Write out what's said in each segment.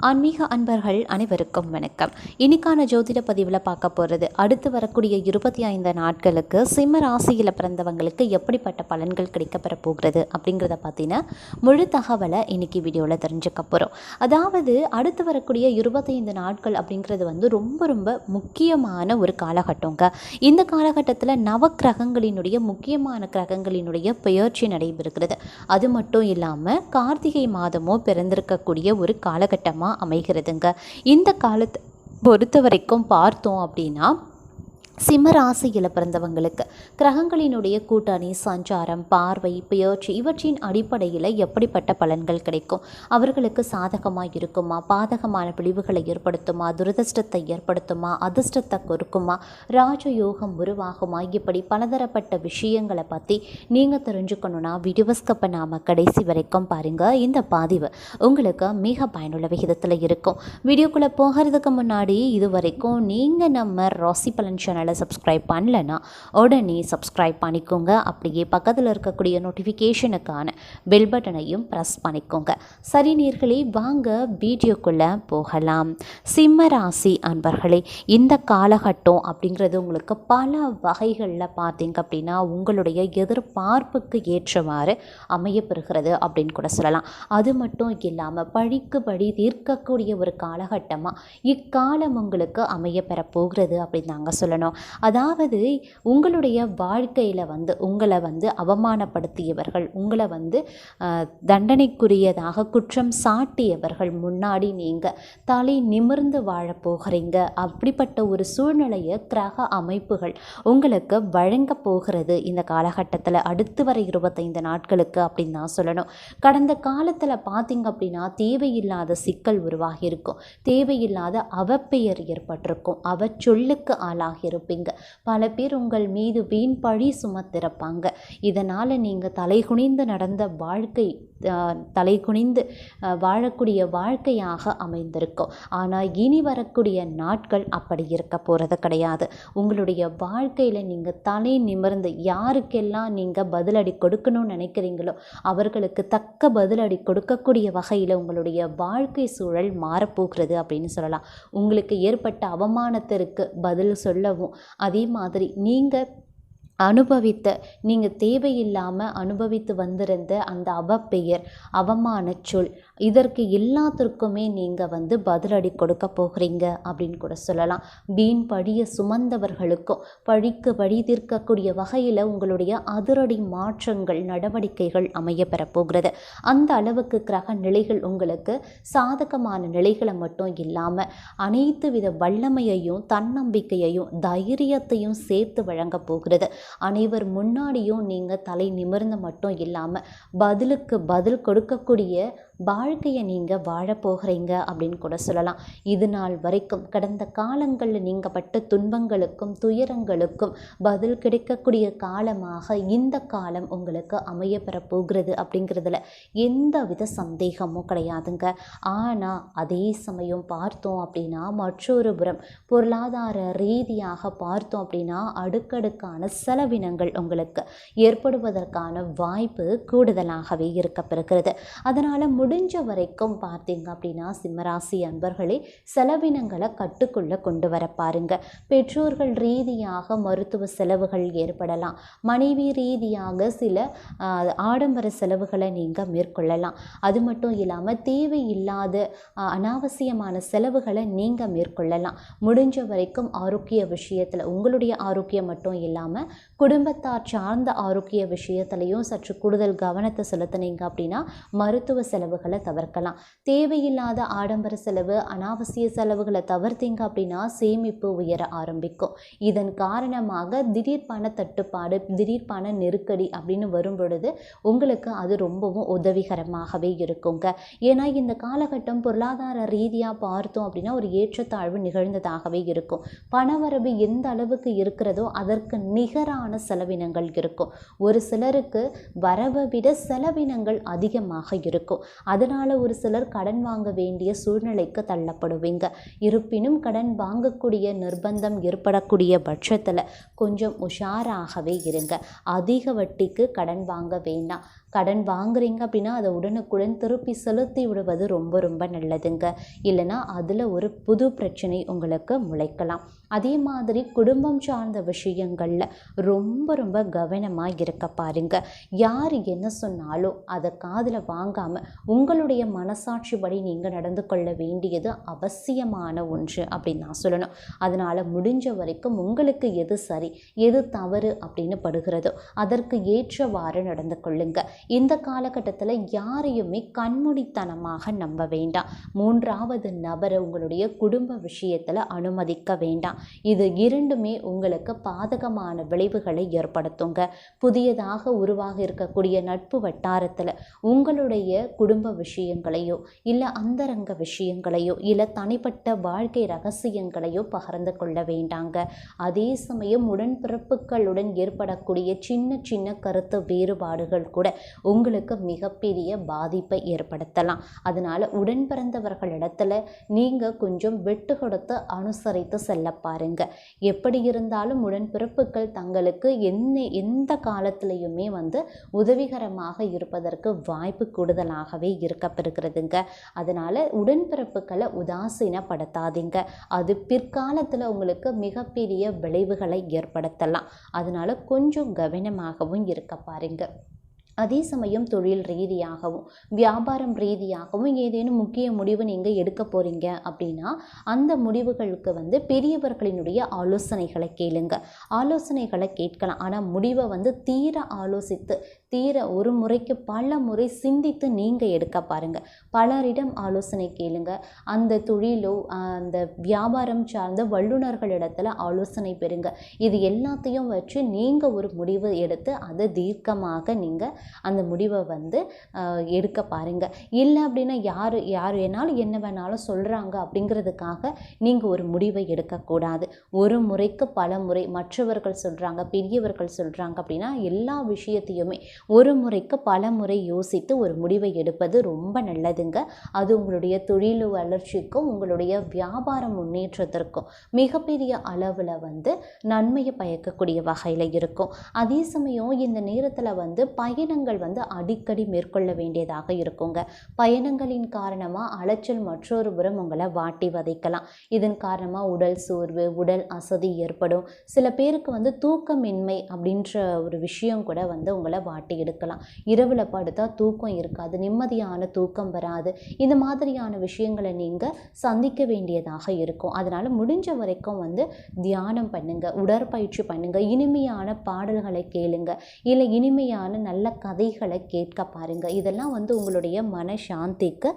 ஆன்மீக அன்பர்கள் அனைவருக்கும் வணக்கம். இன்னைக்கான ஜோதிட பதிவில் பார்க்க போகிறது அடுத்து வரக்கூடிய இருபத்தி ஐந்து நாட்களுக்கு சிம்ம ராசியில் பிறந்தவங்களுக்கு எப்படிப்பட்ட பலன்கள் கிடைக்கப்பெற போகிறது அப்படிங்கிறத பார்த்தீங்கன்னா முழு தகவலை இன்னைக்கு வீடியோவில் தெரிஞ்சுக்க போகிறோம் அதாவது அடுத்து வரக்கூடிய இருபத்தைந்து நாட்கள் அப்படிங்கிறது வந்து ரொம்ப ரொம்ப முக்கியமான ஒரு காலகட்டங்க. இந்த காலகட்டத்தில் நவ கிரகங்களினுடைய முக்கியமான கிரகங்களினுடைய பெயர்ச்சி நடைபெறுகிறது. அது மட்டும் இல்லாமல் கார்த்திகை மாதமோ பிறந்திருக்கக்கூடிய ஒரு காலகட்டமாக அமைகிறதுங்க. இந்த காலத்தை பொறுத்த வரைக்கும் பார்த்தோம் அப்படின்னா சிம்மராசியில் பிறந்தவங்களுக்கு கிரகங்களினுடைய கூட்டணி சஞ்சாரம் பார்வை பெயர்ச்சி இவற்றின் அடிப்படையில் எப்படிப்பட்ட பலன்கள் கிடைக்கும்? அவர்களுக்கு சாதகமாக இருக்குமா? பாதகமான விளைவுகளை ஏற்படுத்துமா? துரதிர்ஷ்டத்தை ஏற்படுத்துமா? அதிர்ஷ்டத்தை கொடுக்குமா? ராஜயோகம் உருவாகுமா? இப்படி பலதரப்பட்ட விஷயங்களை பற்றி நீங்கள் தெரிஞ்சுக்கணுன்னா வீடியோஸ்கப்பை நாம் கடைசி வரைக்கும் பாருங்கள் இந்த பதிவு உங்களுக்கு மிக பயனுள்ள விகிதத்தில் இருக்கும். வீடியோக்குள்ளே போகிறதுக்கு முன்னாடி இது வரைக்கும் நீங்கள் நம்ம ராசி பலன் சேனல் சப்ஸ்கிரைப் பண்ணலன்னா உடனே சப்ஸ்கிரைப் பண்ணிக்கோங்க. அப்படியே பக்கத்தில் இருக்கக்கூடிய நோட்டிஃபிகேஷனுக்கான பெல் பட்டனையும் ப்ரெஸ் பண்ணிக்கோங்க. சரி நேர்களே வாங்க வீடியோக்குள்ளே போகலாம். சிம்ம ராசி அன்பர்களே இந்த காலகட்டம் அப்படிங்கிறது உங்களுக்கு பல வகைகளில் பார்த்தீங்க அப்படின்னா உங்களுடைய எதிர்பார்ப்புக்கு ஏற்றவாறு அமையப்பெறுகிறது அப்படின்னு கூட சொல்லலாம். அது மட்டும் இல்லாமல் பழிக்கு படி தீர்க்கக்கூடிய ஒரு காலகட்டமாக இக்காலம் உங்களுக்கு அமையப்பெற போகிறது அப்படின்னு நாங்கள் சொல்லணும். அதாவது உங்களுடைய வாழ்க்கையில் வந்து உங்களை வந்து அவமானப்படுத்தியவர்கள் உங்களை வந்து தண்டனைக்குரியதாக குற்றம் சாட்டியவர்கள் முன்னாடி நீங்கள் தலை நிமிர்ந்து வாழப்போகிறீங்க அப்படிப்பட்ட ஒரு சூழ்நிலையை கிரக அமைப்புகள் உங்களுக்கு வழங்க போகிறது இந்த காலகட்டத்தில். அடுத்து வர இருபத்தைந்து நாட்களுக்கு அப்படின்னு தான் சொல்லணும். கடந்த காலத்தில் பார்த்தீங்க அப்படின்னா தேவையில்லாத சிக்கல் உருவாகியிருக்கும். தேவையில்லாத அவப்பெயர் ஏற்பட்டிருக்கும். அவச்சொல்லுக்கு ஆளாகியிருக்கும் இருப்பீங்க. பல பேர் உங்கள் மீது வீண் பழி சுமத்திருப்பாங்க. இதனால் நீங்கள் தலைகுனிந்து நடந்த வாழ்க்கை தலை தலைகுனிந்து வாழக்கூடிய வாழ்க்கையாக அமைந்திருக்கும். ஆனால் இனி வரக்கூடிய நாட்கள் அப்படி இருக்க போகிறது கிடையாது. உங்களுடைய வாழ்க்கையில் நீங்கள் தலை நிமிர்ந்து யாருக்கெல்லாம் நீங்கள் பதிலடி கொடுக்கணும்னு நினைக்கிறீங்களோ அவர்களுக்கு தக்க பதிலடி கொடுக்கக்கூடிய வகையில் உங்களுடைய வாழ்க்கை சூழல் மாறப்போகிறது அப்படின்னு சொல்லலாம். உங்களுக்கு ஏற்பட்ட அவமானத்திற்கு பதில் சொல்லவும் அதே மாதிரி நீங்கள் அனுபவித்த நீங்கள் தேவையில்லாமல் அனுபவித்து வந்திருந்த அந்த அவப்பெயர் அவமான சொல் இதற்கு எல்லாத்திற்குமே நீங்கள் வந்து பதிலடி கொடுக்க போகிறீங்க அப்படின்னு கூட சொல்லலாம். வீண் பழிய சுமந்தவர்களுக்கும் பழிக்கு பழி தீர்க்கக்கூடிய வகையில் உங்களுடைய அதிரடி மாற்றங்கள் நடவடிக்கைகள் அமைய பெறப்போகிறது அந்த அளவுக்கு கிரக நிலைகள் உங்களுக்கு சாதகமான நிலைகளை மட்டும் இல்லாமல் அனைத்து வித வல்லமையையும் தன்னம்பிக்கையையும் தைரியத்தையும் சேர்த்து வழங்க போகிறது. அனைவர் முன்னாடியும் நீங்கள் தலை நிமிர்ந்து மட்டும் இல்லாமல் பதிலுக்கு பதில் கொடுக்கக்கூடிய வாழ்க்கையை நீங்கள் வாழ போகிறீங்க அப்படின்னு கூட சொல்லலாம். இது நாள் வரைக்கும் கடந்த காலங்களில் நீங்கள் பட்ட துன்பங்களுக்கும் துயரங்களுக்கும் பதில் கிடைக்கக்கூடிய காலமாக இந்த காலம் உங்களுக்கு அமையப்பெற போகிறது அப்படிங்கிறதுல எந்த வித சந்தேகமும் கிடையாதுங்க. ஆனால் அதே சமயம் பார்த்தோம் அப்படின்னா மற்றொரு புறம் பொருளாதார ரீதியாக பார்த்தோம் அப்படின்னா அடுக்கடுக்கான செலவினங்கள் உங்களுக்கு ஏற்படுவதற்கான வாய்ப்பு கூடுதலாகவே இருக்கப்பெறுகிறது. அதனால் முடிஞ்ச வரைக்கும் பார்த்தீங்க அப்படின்னா சிம்மராசி அன்பர்களே செலவினங்களை கட்டுக்குள்ளே கொண்டு வர பாருங்க. பெற்றோர்கள் ரீதியாக மருத்துவ செலவுகள் ஏற்படலாம். மனைவி ரீதியாக சில ஆடம்பர செலவுகளை நீங்கள் மேற்கொள்ளலாம். அது மட்டும் இல்லாமல் தேவையில்லாத அனாவசியமான செலவுகளை நீங்கள் மேற்கொள்ளலாம். முடிஞ்ச வரைக்கும் ஆரோக்கிய விஷயத்தில் உங்களுடைய ஆரோக்கியம் மட்டும் இல்லாமல் குடும்பத்தார் சார்ந்த ஆரோக்கிய விஷயத்துலையும் சற்று கூடுதல் கவனத்தை செலுத்தினீங்க அப்படின்னா மருத்துவ செலவு செலவுகளை தவிர்க்கலாம். தேவையில்லாத ஆடம்பர செலவு அனாவசிய செலவுகளை தவிர்த்தீங்க அப்படின்னா சேமிப்பு உயர ஆரம்பிக்கும். இதன் காரணமாக திடீர் பண தட்டுப்பாடு திடீர் பண நெருக்கடி அப்படின்னு வரும் பொழுது உங்களுக்கு அது ரொம்பவும் உதவிகரமாகவே இருக்குங்க. ஏன்னா இந்த காலகட்டம் பொருளாதார ரீதியாக பார்த்தோம் அப்படின்னா ஒரு ஏற்றத்தாழ்வு நிகழ்ந்ததாகவே இருக்கும். பணவரவு எந்த அளவுக்கு இருக்கிறதோ அதற்கு நிகரான செலவினங்கள் இருக்கும். ஒரு சிலருக்கு வரவை விட செலவினங்கள் அதிகமாக இருக்கும். அதனால் ஒரு சிலர் கடன் வாங்க வேண்டிய சூழ்நிலைக்கு தள்ளப்படுவீங்க. இருப்பினும் கடன் வாங்கக்கூடிய நிர்பந்தம் ஏற்படக்கூடிய பட்சத்தில் கொஞ்சம் உஷாராகவே இருங்க. அதிக வட்டிக்கு கடன் வாங்க வேண்டாம். கடன் வாங்குறீங்க அப்படின்னா அதை உடனுக்குடன் திருப்பி செலுத்தி விடுவது ரொம்ப ரொம்ப நல்லதுங்க. இல்லைன்னா அதில் ஒரு புது பிரச்சனை உங்களுக்கு முளைக்கலாம். அதே மாதிரி குடும்பம் சார்ந்த விஷயங்களில் ரொம்ப ரொம்ப கவனமாக இருக்க பாருங்க. யார் என்ன சொன்னாலும் அதை காதில் வாங்காமல் உங்களுடைய மனசாட்சிப்படி நீங்கள் நடந்து கொள்ள வேண்டியது அவசியமான ஒன்று அப்படின்னு நான் சொல்லணும். அதனால் முடிஞ்ச வரைக்கும் உங்களுக்கு எது சரி எது தவறு அப்படின்னு படுகிறதோ. அதற்கு ஏற்றவாறு நடந்து கொள்ளுங்கள் இந்த காலகட்டத்தில் யாரையுமே கண்மூடித்தனமாக நம்ப வேண்டாம். மூன்றாவது நபரை உங்களுடைய குடும்ப விஷயத்தில் அனுமதிக்க வேண்டாம். இது இரண்டுமே உங்களுக்கு பாதகமான விளைவுகளை ஏற்படுத்துங்க. புதியதாக உருவாக இருக்கக்கூடிய நட்பு வட்டாரத்தில் உங்களுடைய குடும்ப விஷயங்களையோ இல்லை அந்தரங்க விஷயங்களையோ இல்லை தனிப்பட்ட வாழ்க்கை ரகசியங்களையோ பகிர்ந்து கொள்ள வேண்டாங்க. அதே சமயம் உடன்பிறப்புகளுடன் ஏற்படக்கூடிய சின்ன சின்ன கருத்து வேறுபாடுகள் கூட உங்களுக்கு மிகப்பெரிய பாதிப்பை ஏற்படுத்தலாம். அதனால் உடன் பிறந்தவர்களிடத்தில் நீங்கள் கொஞ்சம் விட்டு கொடுத்து அனுசரித்து செல்ல பாருங்கள் எப்படி இருந்தாலும் உடன்பிறப்புகள் தங்களுக்கு என்ன எந்த காலத்திலையுமே வந்து உதவிகரமாக இருப்பதற்கு வாய்ப்பு கூடுதலாகவே இருக்கப்பெறுகிறதுங்க. அதனால் உடன்பிறப்புகளை உதாசீனப்படுத்தாதீங்க. அது பிற்காலத்தில் உங்களுக்கு மிகப்பெரிய விளைவுகளை ஏற்படுத்தலாம். அதனால் கொஞ்சம் கவனமாகவும் இருக்க பாருங்கள் அதே சமயம் தொழில் ரீதியாகவும் வியாபாரம் ரீதியாகவும் ஏதேனும் முக்கிய முடிவு நீங்கள் எடுக்க போகிறீங்க அப்படின்னா அந்த முடிவுகளுக்கு வந்து பெரியவர்களினுடைய ஆலோசனைகளை கேளுங்க. ஆலோசனைகளை கேட்கலாம். ஆனால் முடிவை வந்து தீர ஆலோசித்து தீர ஒரு முறைக்கு பல முறை சிந்தித்து நீங்கள் எடுக்க பாருங்கள் பலரிடம் ஆலோசனை கேளுங்க. அந்த தொழிலோ அந்த வியாபாரம் சார்ந்த வல்லுநர்களிடத்தில் ஆலோசனை பெறுங்க. இது எல்லாத்தையும் வச்சு நீங்கள் ஒரு முடிவு எடுத்து அதை தீர்க்கமாக நீங்கள் அந்த முடிவை வந்து எடுக்க பாருங்கள் இல்லை அப்படின்னா யார் யார் வேணாலும் என்ன வேணாலும் சொல்கிறாங்க அப்படிங்கிறதுக்காக நீங்கள் ஒரு முடிவை எடுக்கக்கூடாது ஒரு முறைக்கு பல முறை மற்றவர்கள் சொல்கிறாங்க பெரியவர்கள் சொல்கிறாங்க அப்படின்னா எல்லா விஷயத்தையுமே ஒரு முறைக்கு பல முறை யோசித்து ஒரு முடிவை எடுப்பது ரொம்ப நல்லதுங்க. அது உங்களுடைய தொழில் வளர்ச்சிக்கும் உங்களுடைய வியாபார முன்னேற்றத்திற்கும் மிகப்பெரிய அளவில் வந்து நன்மையை பயக்கக்கூடிய வகையில் இருக்கும். அதே சமயம் இந்த நேரத்தில் வந்து பயணங்கள் வந்து அடிக்கடி மேற்கொள்ள வேண்டியதாக இருக்குங்க. பயணங்களின் காரணமாக அலைச்சல் மற்றொரு புறம் உங்களை வாட்டி வதைக்கலாம். இதன் காரணமாக உடல் சோர்வு உடல் அசதி ஏற்படும். சில பேருக்கு வந்து தூக்கமின்மை அப்படின்ற ஒரு விஷயம் கூட வந்து உங்களை வாட்டி எடுக்கலாம். இரவில் படுத்தா தூக்கம் இருக்காது நிம்மதியான தூக்கம் வராது. இந்த மாதிரியான விஷயங்களை நீங்கள் சந்திக்க வேண்டியதாக இருக்கும். அதனால் முடிஞ்ச வரைக்கும் வந்து தியானம் பண்ணுங்கள் உடற்பயிற்சி பண்ணுங்கள் இனிமையான பாடல்களை கேளுங்க இல்லை இனிமையான நல்ல கதைகளை கேட்க பாருங்கள் இதெல்லாம் வந்து உங்களுடைய மன சாந்திக்கு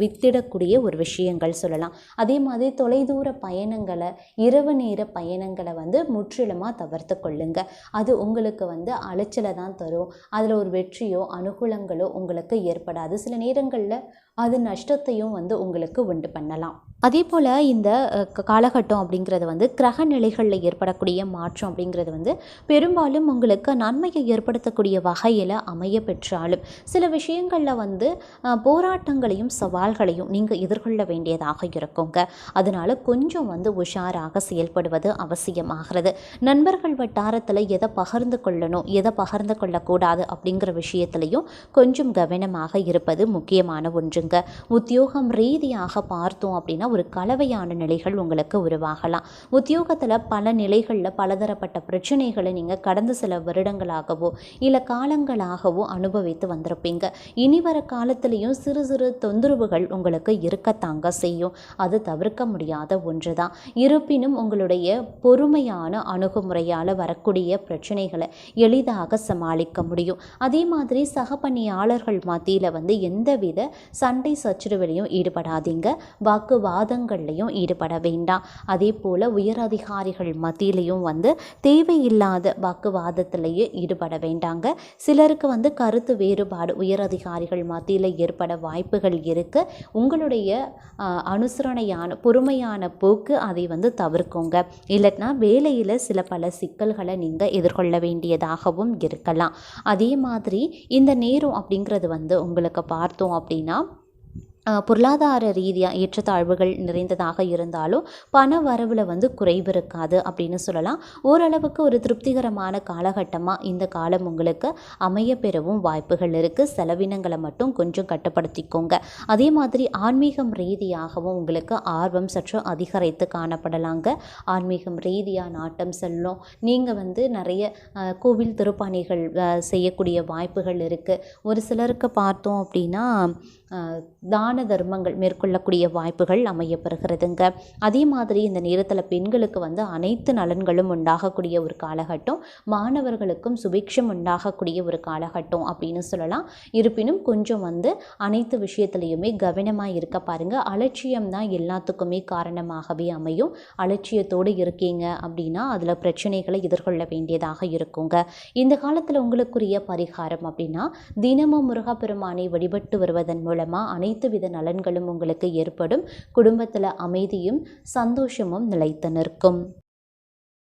வித்திடக்கூடிய ஒரு விஷயங்கள் சொல்லலாம். அதே மாதிரி தொலைதூர பயணங்களை இரவு நேர பயணங்களை வந்து முற்றிலுமாக தவிர்த்து கொள்ளுங்க. அது உங்களுக்கு வந்து அலைச்சலை தான் தரும். அதில் ஒரு வெற்றியோ அனுகூலங்களோ உங்களுக்கு ஏற்படாது. சில நேரங்களில் அது நஷ்டத்தையும் வந்து உங்களுக்கு உண்டு பண்ணலாம். அதே போல் இந்த காலகட்டம் அப்படிங்கிறது வந்து கிரக நிலைகளில் ஏற்படக்கூடிய மாற்றம் அப்படிங்கிறது வந்து பெரும்பாலும் உங்களுக்கு நன்மையை ஏற்படுத்தக்கூடிய வகையில் அமைய பெற்றாலும் சில விஷயங்களில் வந்து போராட்டங்களையும் சவால்களையும் நீங்கள் எதிர்கொள்ள வேண்டியதாக இருக்குங்க. அதனால் கொஞ்சம் வந்து உஷாராக செயல்படுவது அவசியமாகிறது. நண்பர்கள் வட்டாரத்தில் எதை பகிர்ந்து கொள்ளணும் எதை பகிர்ந்து கொள்ளக்கூடாது அப்படிங்கிற விஷயத்துலையும் கொஞ்சம் கவனமாக இருப்பது முக்கியமான ஒன்றுங்க. உத்தியோகம் ரீதியாக பார்த்தோம் அப்படின்னா ஒரு கலவையான நிலைகள் உங்களுக்கு உருவாகலாம். உத்தியோகத்தில் பல நிலைகளில் பலதரப்பட்ட பிரச்சனைகளை நீங்கள் கடந்த சில வருடங்களாகவோ இல்லை காலங்களாகவோ அனுபவித்து வந்திருப்பீங்க. இனி வர காலத்திலையும் சிறு சிறு தொந்தரவுகள் உங்களுக்கு இருக்கத்தாங்க செய்யும். அது தவிர்க்க முடியாத ஒன்று தான் இருப்பினும் உங்களுடைய பொறுமையான அணுகுமுறையால் வரக்கூடிய பிரச்சனைகளை எளிதாக சமாளிக்க முடியும். அதே மாதிரி சக பணியாளர்கள் மத்தியில் வந்து எந்தவித சண்டை சச்சரவிலையும் ஈடுபடாதீங்க. வாக்குவாதங்கள்லையும் ஈடுபட வேண்டாம். அதே போல் உயர் அதிகாரிகள் மத்தியிலையும் வந்து தேவையில்லாத வாக்குவாதத்திலேயே ஈடுபட வேண்டாங்க. சிலருக்கு வந்து கருத்து வேறுபாடு உயர் அதிகாரிகள் மத்தியில் ஏற்பட வாய்ப்புகள் இருக்குது உங்களுடைய அனுசரணையான பொறுமையான போக்கு அதை வந்து தவிர்க்குங்க. இல்லைன்னா வேலையில் சில பல சிக்கல்களை நீங்கள் எதிர்கொள்ள வேண்டியதாகவும் இருக்கலாம் அதே மாதிரி இந்த நேரம் அப்படிங்கிறது வந்து உங்களுக்கு பார்த்தோம் அப்படின்னா பொருளாதார ரீதியாக ஏற்றத்தாழ்வுகள் நிறைந்ததாக இருந்தாலும் பண வரவில் வந்து குறைவு இருக்காது அப்படின்னு சொல்லலாம். ஓரளவுக்கு ஒரு திருப்திகரமான காலகட்டமாக இந்த காலம் உங்களுக்கு அமைய பெறவும் வாய்ப்புகள் இருக்குது செலவினங்களை மட்டும் கொஞ்சம் கட்டுப்படுத்திக்கோங்க. அதே மாதிரி ஆன்மீகம் ரீதியாகவும் உங்களுக்கு ஆர்வம் சற்று அதிகரித்து காணப்படலாங்க. ஆன்மீகம் ரீதியாக நாட்டம் செல்லும். நீங்கள் வந்து நிறைய கோவில் திருப்பணிகள் செய்யக்கூடிய வாய்ப்புகள் இருக்குது ஒரு சிலருக்கு பார்த்தோம் அப்படின்னா தான தர்மங்கள் மேற்கொள்ளக்கூடிய வாய்ப்புகள் அமையப்பெறுகிறதுங்க. அதே மாதிரி இந்த நேரத்தில் பெண்களுக்கு வந்து அனைத்து நலன்களும் உண்டாகக்கூடிய ஒரு காலகட்டம் மாணவர்களுக்கும் சுபிக்ஷம் உண்டாகக்கூடிய ஒரு காலகட்டம் அப்படின்னு சொல்லலாம். இருப்பினும் கொஞ்சம் வந்து அனைத்து விஷயத்துலையுமே கவனமாக இருக்க பாருங்கள் அலட்சியம் தான் எல்லாத்துக்குமே காரணமாகவே அமையும். அலட்சியத்தோடு இருக்கீங்க அப்படின்னா அதில் பிரச்சனைகளை எதிர்கொள்ள வேண்டியதாக இருக்குங்க. இந்த காலத்தில் உங்களுக்குரிய பரிகாரம் அப்படின்னா தினமும் முருகப்பெருமானை வழிபட்டு வருவதன் மூலம் மூலமாக அனைத்து வித நலன்களும் உங்களுக்கு ஏற்படும். குடும்பத்தில் அமைதியும் சந்தோஷமும் நிலைத்து நிற்கும்.